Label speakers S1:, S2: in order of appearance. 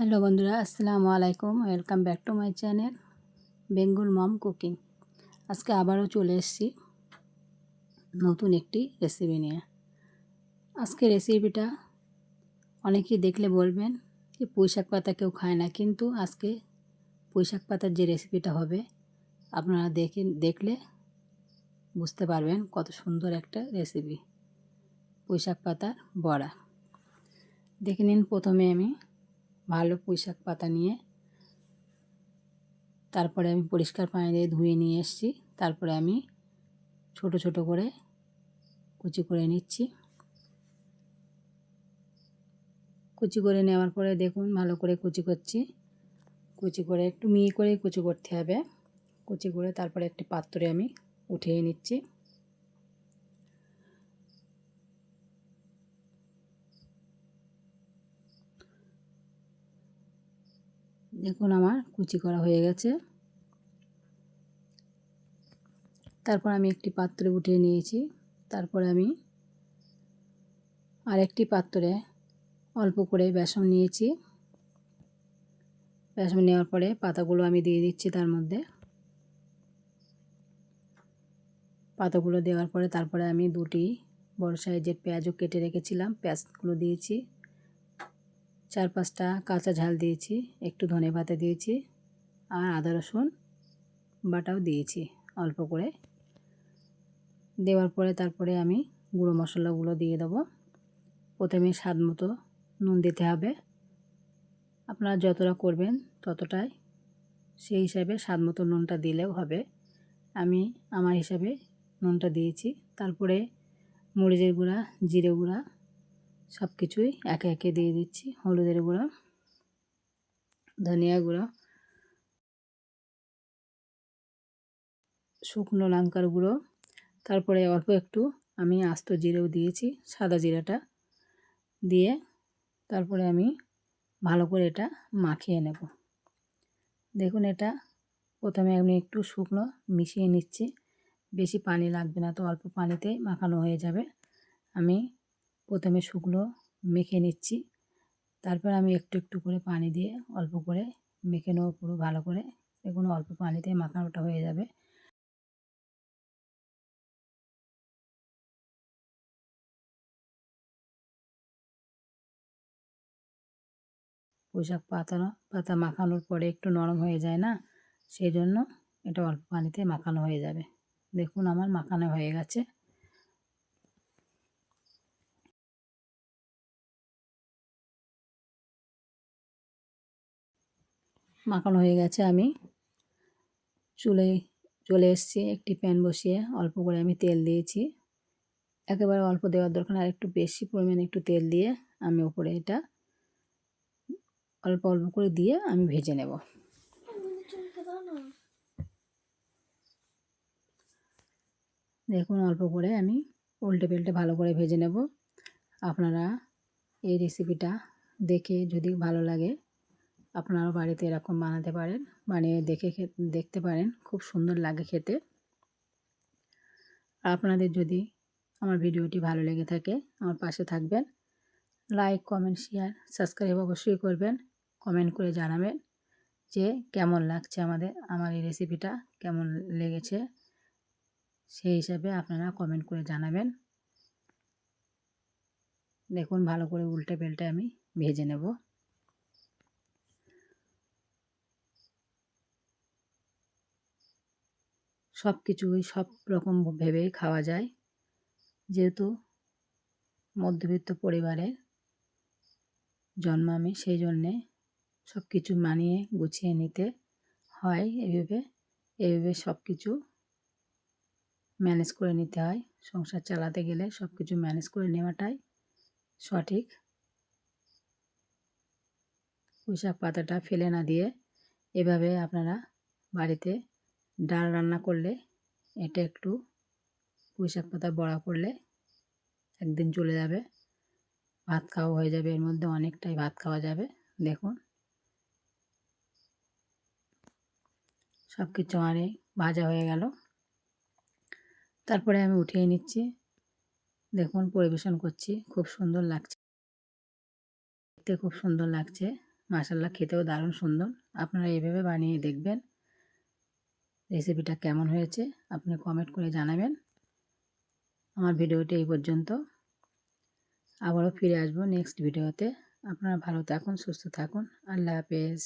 S1: Hello বন্ধুরা, আসসালামু আলাইকুম। Welcome back to my channel Bengal mom cooking আজকে আবারও চলে এসেছি নতুন একটি রেসিপি নিয়ে। আজকে রেসিপিটা অনেকেই দেখলে বলবেন যে পুঁইশাক পাতা কেউ খায় না, কিন্তু আজকে পুঁইশাক পাতার যে রেসিপিটা হবে, আপনারা দেখে, দেখলে বুঝতে পারবেন কত সুন্দর একটা রেসিপি পুঁইশাক পাতার বড়া। দেখে নিন প্রথমে আমি ভালো পুঁইশাক পাতা নিয়ে তারপরে আমি পরিষ্কার পানি দিয়ে ধুয়ে নিয়ে এসেছি। তারপরে আমি ছোট ছোট করে কুচি করে নিচ্ছি। কুচি করে নেওয়ার পরে দেখুন ভালো করে কুচি করছি। কুচি করে একটু মিহি করে কুচি করতে হবে। কুচি করে তারপরে একটি পাত্রে আমি উঠিয়ে নিচ্ছি। দেখুন আমার কুচি করা হয়ে গেছে। তারপর আমি একটি পাত্রে উঠিয়ে নিয়েছি। তারপরে আমি আরেকটি পাত্রে অল্প করে বেসন নিয়েছি। বেসন নেওয়ার পরে পাতাগুলো আমি দিয়ে দিচ্ছি তার মধ্যে। পাতাগুলো দেওয়ার পরে তারপরে আমি দুটি বড় সাইজের পেঁয়াজও কেটে রেখেছিলাম। পেঁয়াজগুলো দিয়েছি। চার পাঁচটা কাঁচা ঝাল দিয়েছি, একটু ধনে পাতা দিয়েছি আর আদা রসুন বাটাও দিয়েছি অল্প করে। দেওয়ার পরে তারপরে আমি গুঁড়ো মশলাগুলো দিয়ে দেবো। প্রথমে স্বাদ মতো নুন দিতে হবে। আপনারা যতটা করবেন ততটাই সেই হিসাবে স্বাদ মতো নুনটা দিলেও হবে। আমি আমার হিসাবে নুনটা দিয়েছি। তারপরে মরিচের গুঁড়া, জিরে গুঁড়া সব কিছুই একে একে দিয়ে দিচ্ছি। হলুদের গুঁড়ো, ধনিয়া গুঁড়ো, শুকনো লঙ্কার গুঁড়ো, তারপরে অল্প একটু আমি আস্ত জিরেও দিয়েছি, সাদা জিরাটা দিয়ে তারপরে আমি ভালো করে এটা মাখিয়ে নেব। দেখুন এটা প্রথমে আমি একটু শুকনো মিশিয়ে নিচ্ছি। বেশি পানি লাগবে না তো, অল্প পানিতেই মাখানো হয়ে যাবে। আমি প্রথমে শুকনো মেখে নিচ্ছি। তারপর আমি একটু একটু করে পানি দিয়ে অল্প করে মেখে নেব পুরো ভালো করে। দেখুন অল্প পানিতে মাখানোটা হয়ে যাবে। পোশাক পাতানো, পাতা মাখানোর পরে একটু নরম হয়ে যায় না, সেই জন্য এটা অল্প পানিতে মাখানো হয়ে যাবে। দেখুন আমার মাখানো হয়ে গেছে। মাখানো হয়ে গেছে, আমি চুলে চলে এসেছি, একটি প্যান বসিয়ে অল্প করে আমি তেল দিয়েছি। একেবারে অল্প দেওয়ার দরকার আর একটু বেশি পরিমাণে একটু তেল দিয়ে আমি উপরে এটা অল্প অল্প করে দিয়ে আমি ভেজে নেব। দেখুন, অল্প করে আমি উল্টে পেল্টে ভালো করে ভেজে নেব। আপনারা এই রেসিপিটা দেখে যদি ভালো লাগে আপনারাও বাড়িতে এরকম বানাতে পারেন। বানিয়ে দেখে দেখতে পারেন। খুব সুন্দর লাগে খেতে। আপনাদের যদি আমার ভিডিওটি ভালো লেগে থাকে, আমার পাশে থাকবেন। লাইক, কমেন্ট, শেয়ার, সাবস্ক্রাইব অবশ্যই করবেন। কমেন্ট করে জানাবেন যে কেমন লাগছে আমাদের, আমার এই রেসিপিটা কেমন লেগেছে। সেই হিসাবে আপনারা কমেন্ট করে জানাবেন। দেখুন, ভালো করে উল্টে পেল্টে আমি ভেজে নেব। সব কিছুই সব রকম ভেবেই খাওয়া যায়। যেহেতু মধ্যবিত্ত পরিবারের জন্ম আমি সেই জন্যে সব কিছু মানিয়ে গুছিয়ে নিতে হয় এভাবে। এভাবে সব কিছু ম্যানেজ করে নিতে হয়। সংসার চালাতে গেলে সব কিছু ম্যানেজ করে নেওয়াটাই সঠিক। পুঁইশাক পাতাটা ফেলে না দিয়ে এভাবে আপনারা বাড়িতে ডাল রান্না করলে এটা একটু পুঁইশাক পাতা বড়া করলে একদিন চলে যাবে। ভাত খাওয়া হয়ে যাবে, এর মধ্যে অনেকটাই ভাত খাওয়া যাবে, দেখুন। সব কিছু আমার ভাজা হয়ে গেল। তারপরে আমি উঠিয়ে নিচ্ছি। দেখুন, পরিবেশন করছি, খুব সুন্দর লাগছে। দেখতে খুব সুন্দর লাগছে। মাসাল্লাহ খেতেও দারুণ সুন্দর। আপনারা এইভাবে বানিয়ে দেখবেন। রেসিপিটা কেমন হয়েছে আপনি কমেন্ট করে জানাবেন। আমার ভিডিওটি এই পর্যন্ত। আবারও ফিরে আসব নেক্সট ভিডিওতে আপনারা ভালো থাকুন, সুস্থ থাকুন। আল্লাহ হাফেজ।